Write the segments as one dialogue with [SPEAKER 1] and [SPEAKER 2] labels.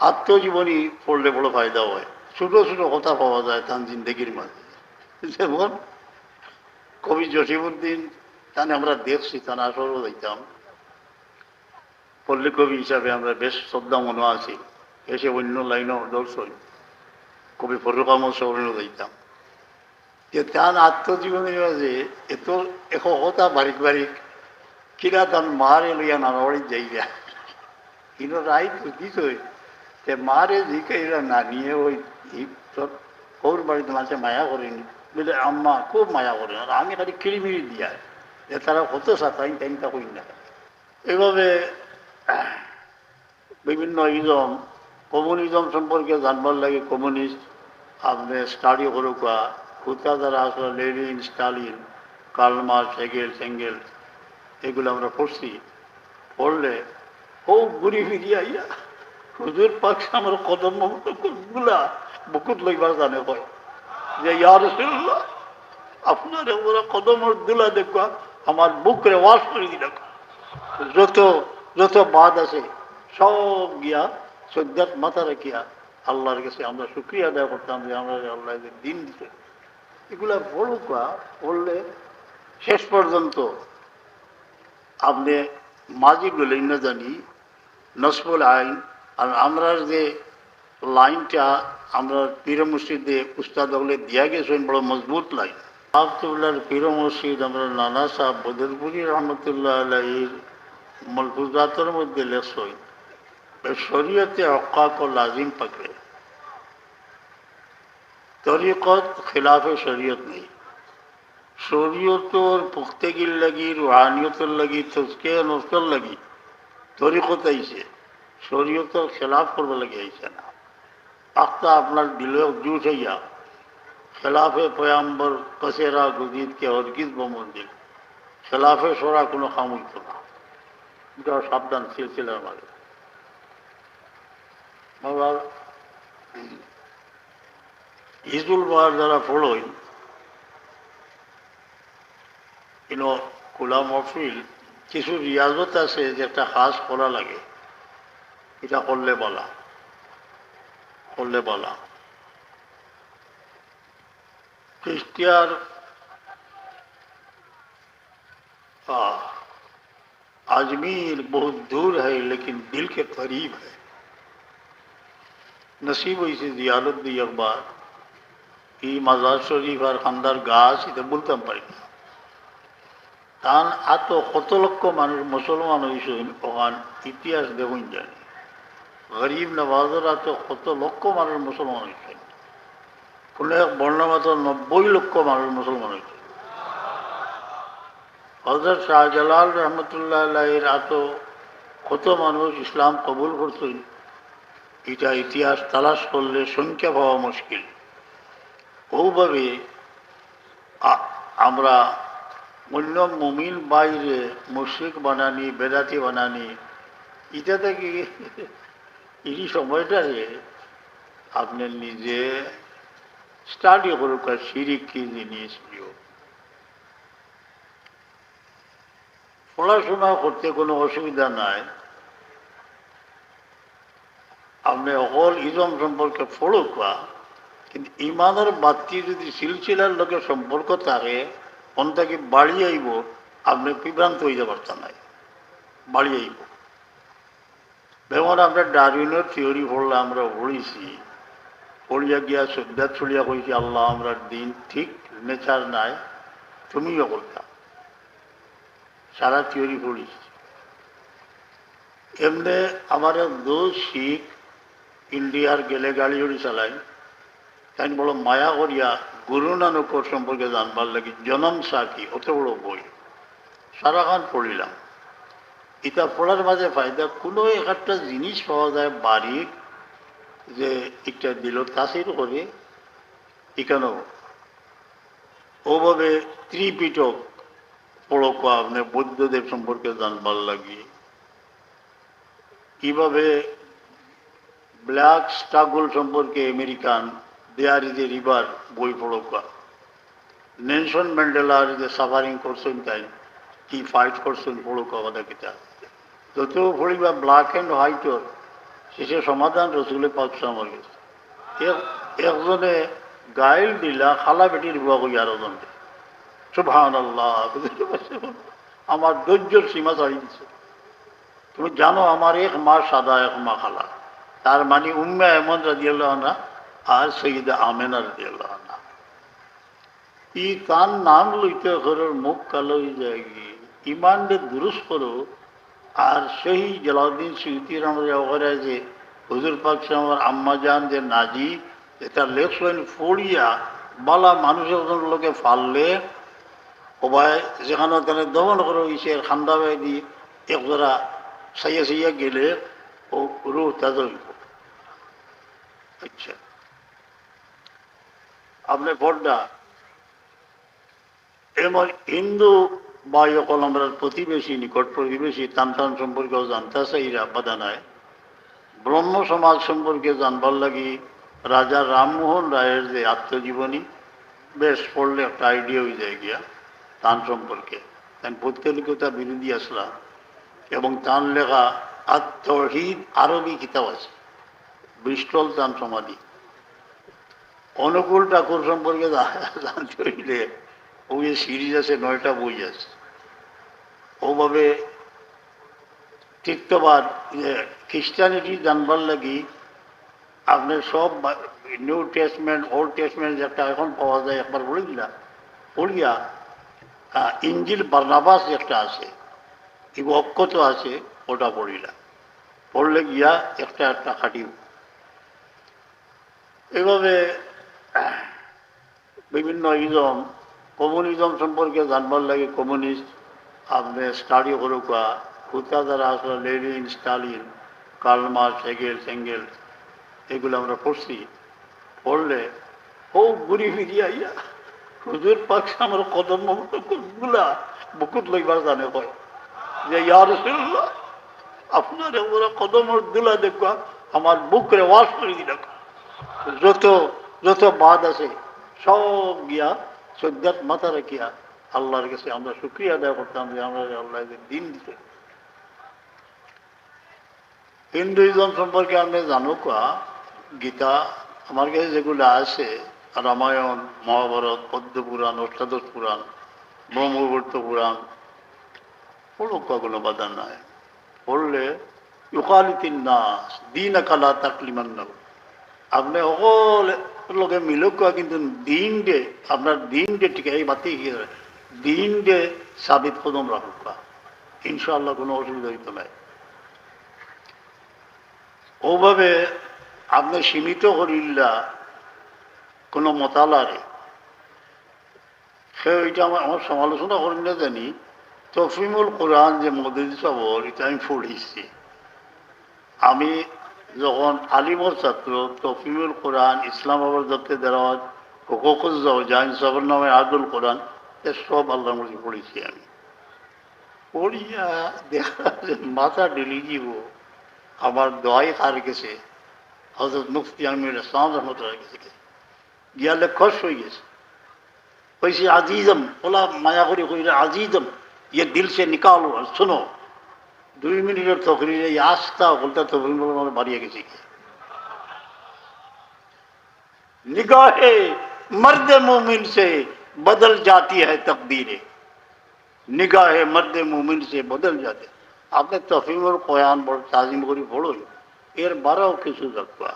[SPEAKER 1] আত্মজীবনী পড়লে বড় ফায়দা হয়। ছোট ছোট কথা পাওয়া যায় তার জিন্দগির মাঝে। যেমন কবি জসিমুদ্দিন তানে আমরা দেখছি তার আসরও দেখতাম। পল্লী কবি হিসাবে আমরা বেশ শ্রদ্ধা মনে আছি। এসে অন্য লাইনও দর্শন। কবি ফরুক আহমদ সৌরেনও দেখতাম। যে তার আত্মজীবনের মাঝে এত এশ কথা বারিক বারিক, কিরা তার মারে লইয়া নানাবাড়ি যাইয়া কিন্তু রাই বুঝিছই মারে জিকাইরা না নিয়ে ওই তোর ওর বাড়িতে মাঝে মায়া করেনি বলে, আম্মা, খুব মায়া করেন আর আমি খালি কিড়িমিড়ি দিয়া। যে তারা কত সাতাইন টাইমটা করি না। এভাবে বিভিন্ন ইজম, কমিউনিজম সম্পর্কে জানবার লাগে কমিউনিস্ট, আপনি স্টাডি করুকা কোথা দ্বারা আসলে লেনিন, স্টালিন কালমার সেগেল সেঙ্গেল এগুলো আমরা পড়ছি। পড়লে ও ঘুরি ফিরিয়া ইয়া হুজুর পাক আমার কদমগুলা বুকুত লইবার জানে কয় যে ইয়ার আপনার ওরা কদমের দুলা দেখবা, আমার বুক রে ওয়াশ করে দিল যত যত বাদ আছে, সব গিয়া সদ্যাত মাথা রাখিয়া আল্লাহর কাছে আমরা শুক্রিয়া আদায় করতাম যে, আমরা আল্লাহ দিন দিতে এগুলা বলুকা বললে শেষ পর্যন্ত আপনি মাঝি গেলেন না জানি, নসবুল আইন আর আমরা যে লাইনটা আমরা পীর মসজিদে উস্তাদ হলে দিয়া গেছেন, বড় মজবুত লাইন। আবদুল্লাহর পীর মসজিদ আমরা নানা সাহ বদরপুরি রহমতুল্লাহ আলাইর মলফুজাতের মধ্যে লেখছই শরীয়তে অকাক ও লাজিম পকড়ে তরিকত খিলাফে শরীয়ত নেই। শরীয়তর পুখতেগির লাগি, রুহানিয়তর লাগি তসকে নস্কর লাগি তরিকত আইছে। শরীয়তর খেলাফ করবে লাগে আইছে না। আখতা আপনার দিলে জুট হইয়া খেলাফে পয়াম্বর কসেরা গুজিদকে হরগিজ বমন্দির। খেলাফে সরা কোনো কাম না। এটা সাবধান সিলসিলার মাঝে। আবার হিজুল বার যারা ফলোই ইনো খোলা মফিল কিছু রিয়াজত আছে যে যেটা কাজ করা লাগে। এটা হল্লে বলা। হল্লে বলা। খ্রিস্টিয়ার আজমির बहुत দূর है দিলকে করিব के करीब है नसीब इसे जियालुद्दी अखबार এই মাজার শরীফ আর খান্দার গাছ এটা বলতাম পারি না। তান এত কত লক্ষ মানুষ মুসলমান হয়েছে ওখান ইতিহাস দেখুন জানি। গরিব নওয়াজের এত কত লক্ষ মানুষ মুসলমান হয়েছেন কোনো এক বর্ণমাত নব্বই লক্ষ মানুষ মুসলমান হয়েছে হজরত শাহজালাল রহমতুল্লাহ এর এত কত মানুষ ইসলাম কবুল করছেন এটা ইতিহাস তালাশ করলে সংখ্যা পাওয়া মুশকিল। ওভাবে আমরা অন্য মুমিন বাইরে মুশ্রিক বানানি, বেদাতি বানানি, এটা থেকে এই সময়টারে আপনি নিজে স্টাডি করুক শিরিক কি জিনিস পড়াশোনা করতে কোনো অসুবিধা নাই। আপনি অকল ইজম সম্পর্কে বা, কিন্তু ইমানের বাতি যদি সিলসিলার লোকে সম্পর্ক থাকে কোনটাকে বাড়ি আইব, আপনি বিভ্রান্ত হয়ে যাবার নাই বাড়ি আইব। যেমন আমরা ডারউইনের থিওরি পড়লে আমরা পড়িছি। পড়িয়া গিয়া শ্রদ্ধা ছড়িয়া কইছি, আল্লাহ আমরা দিন ঠিক নেচার নাই, তুমিও করতাম সারা থিওরি পড়িছি। এমনি আমার দোষ শিখ ইন্ডিয়ার গেলে গাড়ি উড়ি চালাই তাই বলো, মায়া করিয়া গুরু নানকর সম্পর্কে জানবার লাগি, জনম সাকি অত বড় বই। সারাখান পড়িলাম। এটা পড়ার মাঝে ফায়দা কোনো একটা জিনিস পাওয়া যায় বাড়ির, যে একটা দিল তাসির করে এখানেও ওভাবে ত্রিপিটক পড়ক আপনি বৌদ্ধদেব সম্পর্কে জানবার লাগি। কীভাবে ব্ল্যাক স্ট্রাগল সম্পর্কে আমেরিকান, দেয়ার ইজ রিভার বই পড়কা। নেলসন ম্যান্ডেলার যে সাফারিং করছেন তাই কি ফাইট করছেন পড়কা কথা কিতা যত পড়িবা ব্ল্যাক অ্যান্ড হোয়াইটর শেষে সমাধান রসুলে পাকছে আমার কাছে একজনে গাইল দিলা, খালা বেটির বুয়া কই আরও জন সুভান আল্লাহ আমার ধৈর্যর সীমা ছাড়িয়ে দিছে। তুমি জানো আমার এক মা সাদা, এক মা খালা। তার মানে উম্মা এমন রাজিয়াল্লাহ না আর সৈয়দ আমেনা রাজিয়াল্লাহ না ই তার নাম লইতে ঘরের মুখ কালো হয়ে যায়। গিয়ে ইমান দে করো আর সেই জলাউদ্দিন সুইতির আমরা ওখানে যে হুজুর পাক আমার আম্মা যান যে নাজি, এটা লেখলেন ফড়িয়া, বালা মানুষের লোকে ফাললে। ওবাই যেখানে তাহলে দমন করে ইসে খান্দা বাই দি একজোড়া সাইয়া সাইয়া গেলে ও রু তাজল আচ্ছা। আপনি ভোটটা এমন হিন্দু বা আমরা প্রতিবেশী, নিকট প্রতিবেশী টান সম্পর্কেও জানতে চাইরা বাধা নাই। ব্রহ্ম সমাজ সম্পর্কে জানবার লাগি রাজা রামমোহন রায়ের যে আত্মজীবনী, বেশ পড়লে একটা আইডিয়া হয়ে যায় গিয়া, তান সম্পর্কে। তাই পৌত্তলিকতা বিরোধী আসলা, এবং তার লেখা আত্মহিদ আরবি কিতাব আছে ব্রিস্টল তান সমাধি। অনুকূল ঠাকুর সম্পর্কে জানতে হইলে ওই সিরিজ আছে, নয়টা বই আছে। ওভাবে তীর্থবাদ খ্রিস্টানিটি, জানবার লাগি আপনি সব নিউ টেস্টমেন্ট, ওল্ড টেস্টমেন্ট যেটা এখন পাওয়া যায়, একবার বলে দিলাম পড়িয়া ইঞ্জিল বার্নাবাস একটা আছে এগুলো অক্ষত আছে, ওটা পড়িলাম পড়লে গিয়া একটা একটা খাটিব। এভাবে বিভিন্ন ইজম কমিউনিজম সম্পর্কে জানবার লাগে কমিউনিস্ট আপনি স্টাডি করুকা কোথা দ্বারা আসলে লেনিন, স্টালিন কালমা সেগেল সেঙ্গেল, এগুলো আমরা পড়ছি। পড়লে, ও ঘুরি ফিরিয়া ইয়া হুজুর পাক আমার কদমগুলা বুকুত লইবার জানে কয়। যে ইয়ার আপনার ওরা কদমের দুলা দেখবা আমার বুকরে ওয়াশ করে দিল। যত যত বাদ আছে, সব গিয়া সজ্জাত মাথা রাখিয়া আল্লাহর কাছে আমরা শুক্রিয়া আদায় করতাম যে আমরা আল্লাহ দিন দিতে হিন্দুইজম সম্পর্কে আপনি জানো কা গীতা আমার কাছে যেগুলো আছে রামায়ণ মহাভারত পদ্ম পুরাণ, অষ্টাদশ পুরাণ, ব্রহ্মবর্ত পুরাণ পড়ো কোনো বাধা নাই। পড়লে ইউকালিতিন নাস দিন কালা তাকলিমান আপনি সকল লগে মিলক কিন্তু দিন দে আপনার দিন দে ঠিক এই বাতি দিন দে সাবিত কদম রাখুক ইনশাআল্লাহ কোনো অসুবিধা হইতো নাই। ওভাবে আপনি সীমিত করিল্লা কোনো মতালারে। সে ওইটা আমার আমার সমালোচনা করি না জানি। তফিমুল কোরআন যে মদিদ সবর, এটা আমি পড়েছি আমি যখন আলিমর ছাত্র তফিউল কোরআন ইসলামাবাদ দত্তে দেওয়াজ সবর নামে আদুল কোরআন, এ সব আল্লাহর মধ্যে পড়েছি আমি। পড়িয়া দেখা মাথা ডেলি জীব আমার দোয়াই হার গেছে। হজরত মুফতি আমির ইসলাম রহমতুল্লাহ গেছে। গিয়ালে খস হয়ে গেছে। কইছে, আজিজম ওলা মায়া করে কইলে আজিজম ইয়ে দিল সে নিকালো, শুনো। দুই মিনিটের তকরিরে এই আস্থা বলতে তকরির বলে আমার বাড়িয়ে গেছি কি निगाहे मर्द मोमिन से बदल जाती है तकदीरें निगाहे मर्द मोमिन से बदल जाते আপনি তফিমুল কোরআন বড় তাজিম করি পড়ুন এর বারও কিছু দেখবা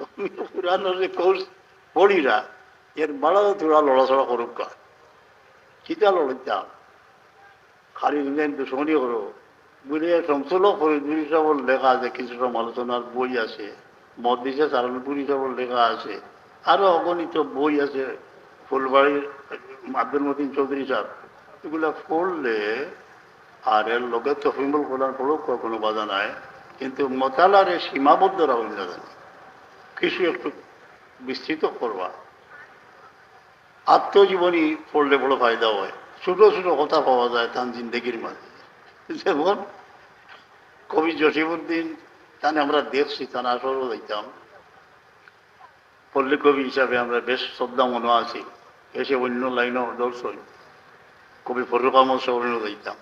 [SPEAKER 1] তফিমুল কোরআনের যে কোর্স পড়িরা এর বারও তোরা লড়াচড়া করুক কা কিতা লড়িতাম খালি দিন দুশ্মনী করো বুঝে সমসল ফরিদপুরি সবর লেখা আছে কিছু সমালোচনার বই আছে মদিসে সারানপুরি সবর লেখা আছে আরও অগণিত বই আছে ফুলবাড়ির আব্দুল মতিন চৌধুরী সাহেব এগুলা পড়লে আর এর লোকের তফিমুল কোরআন পড়ুক কোনো বাধা নাই কিন্তু মতালারে সীমাবদ্ধ রাখুন জানি কিছু একটু বিস্তৃত করবা আত্মজীবনী পড়লে বড় ফায়দা হয় ছোট ছোট কথা পাওয়া যায় তার জিন্দগির মাঝে। যেমন কবি জসিমুদ্দিন তানে আমরা দেখছি তার আসরও দেখতাম। পল্লী কবি হিসাবে আমরা বেশ শ্রদ্ধা মনে আছি। এসে অন্য লাইনও দর্শন। কবি ফরুক আহমদ সবরিনও দেখতাম।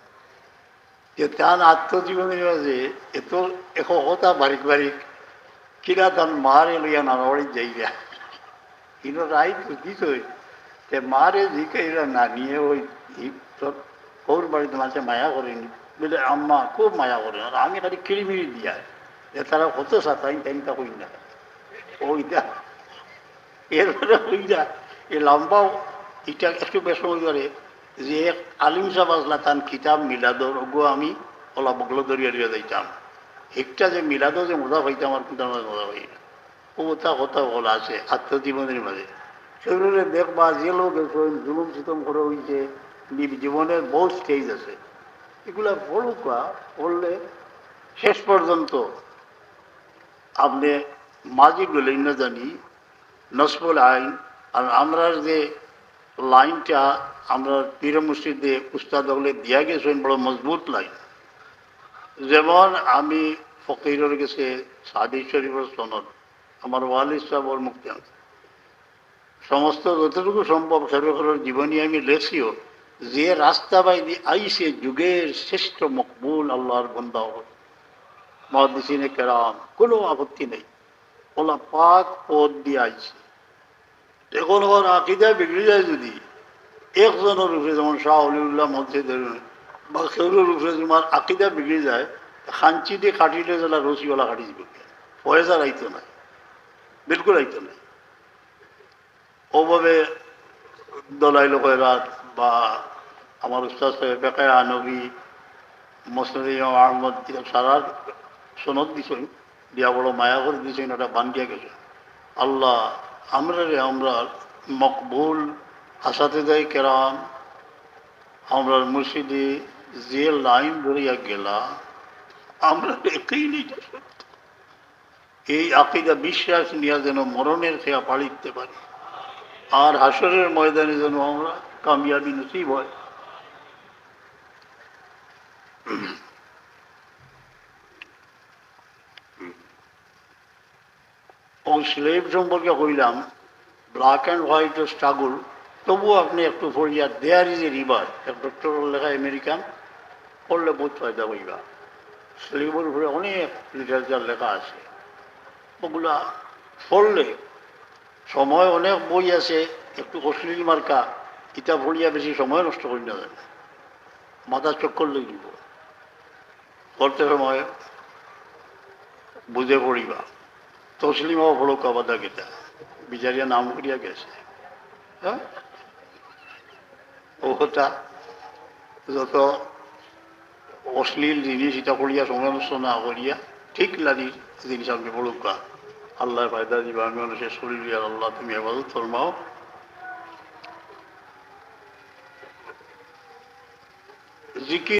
[SPEAKER 1] যে তার আত্মজীবনের মাঝে এত এশ কথা বারিক বারিক, কিনা তার মারে লইয়া নানাবাড়ি যাইয়া কিন্তু রাই দিত যে মারে জিকে এরা না নিয়ে ওই ওর বাড়িতে মাঝে মায়া করেনি বলে আম্মা খুব মায়া করে আর আমি খালি কিড়িমিড়ি দিয়া যে তারা কত সাতাই তাই তা হই না ওইটা এরপরে হইয়া এই লম্বা এটা একটু বেশ করে যে আলিম সাহেব আসলা তান কিতাব মিলাদর ওগো আমি ওলা বগলো দরিয়া দরিয়া যাইতাম একটা যে মিলাদও যে মজা পাইতাম আর আমার মজা পাই না ও তা কথা বলা আছে আত্মজীবনের মাঝে সেগুলো দেখবা যে লোক জুলুম সিতম করে হইছে নি- জীবনের বহু স্টেজ আছে এগুলা পড়ুকা পড়লে শেষ পর্যন্ত আপনি মাঝি গেলেন না জানি, নসবুল আইন আর আমরা যে লাইনটা আমরা পীর মসজিদে উস্তাদ হলে দিয়া গেছেন, বড় মজবুত লাইন যেমন আমি ফকিরের গেছে সাদি শরীফের সনদ, আমার ওয়ালিদ সাহেবর মুক্তি আনছে। সমস্ত যতটুকু সম্ভব খেরোখরের জীবনী আমি লেখিও। যে রাস্তা বাইদি আইসে যুগের শ্রেষ্ঠ মকবুল আল্লাহর বন্দা মহাদিসিনে কেরাম, কোনো আপত্তি নেই। ওলা পাক পদ দিয়ে আইছে। এখন আবার আকিদা বিগড়ে যায় যদি, একজনের উপরে যেমন শাহ অলিউল্লাহ ধরুন বা সেগুলোর উপরে তোমার আকিদা বিগড়ে যায়, খাঞ্চি দিয়ে কাটিলে যেটা রসিওয়ালা কাটি দিবে পয়সা রাইতো না বিলকুল রাইতো না ওভাবে দলাই লোকেরাত বা আমার উস্তাদ সাহেব বেকায় আনবী মসনদ ইমাম আহমদ এসব সারা সনদ দিছেন, দিয়া বড় মায়া করে দিছেন, ওটা বান্ধিয়া গেছে। আল্লাহ আমরা রে আমরা মকবুল আসাতে দেয় কেরাম, আমরা মুর্শিদি যে লাইন ধরিয়া গেলা আমরা একই এই আকিদা বিশ্বাস নিয়ে যেন মরণের খেয়া পাড়িতে পারি। আর হাসরের ময়দানে যেন আমরা কামিয়াবি নসিব হয়। ও স্লেভ সম্পর্কে কইলাম ব্ল্যাক অ্যান্ড হোয়াইট স্ট্রাগল তবুও আপনি একটু পড়িয়া দেয়ার ইজ এ রিভার এক ডক্টর লেখা আমেরিকান পড়লে বহুত ফায়দা হইবা। স্লেভের উপরে অনেক লিটারেচার লেখা আছে। ওগুলা পড়লে সময় অনেক বই আছে, একটু অশ্লীল মার্কা ইটা পড়িয়া বেশি সময় নষ্ট করি না। যায় মাথা চক্কর লেগে দিব পড়তে সময় বুঝে পড়িবা। তসলিমাও ভলো কাবাদা গেটা বিচারিয়া নাম করিয়া গেছে। হ্যাঁ? যত অশ্লীল জিনিস, এটা করিয়া সময় নষ্ট না করিয়া, ঠিক লাগি জিনিস আপনি বলুকা আল্লাহ ফায়দা দিবা আমি মানুষের শরীর আর আল্লাহ তুমি হেফাজত ফরমাও। জিকির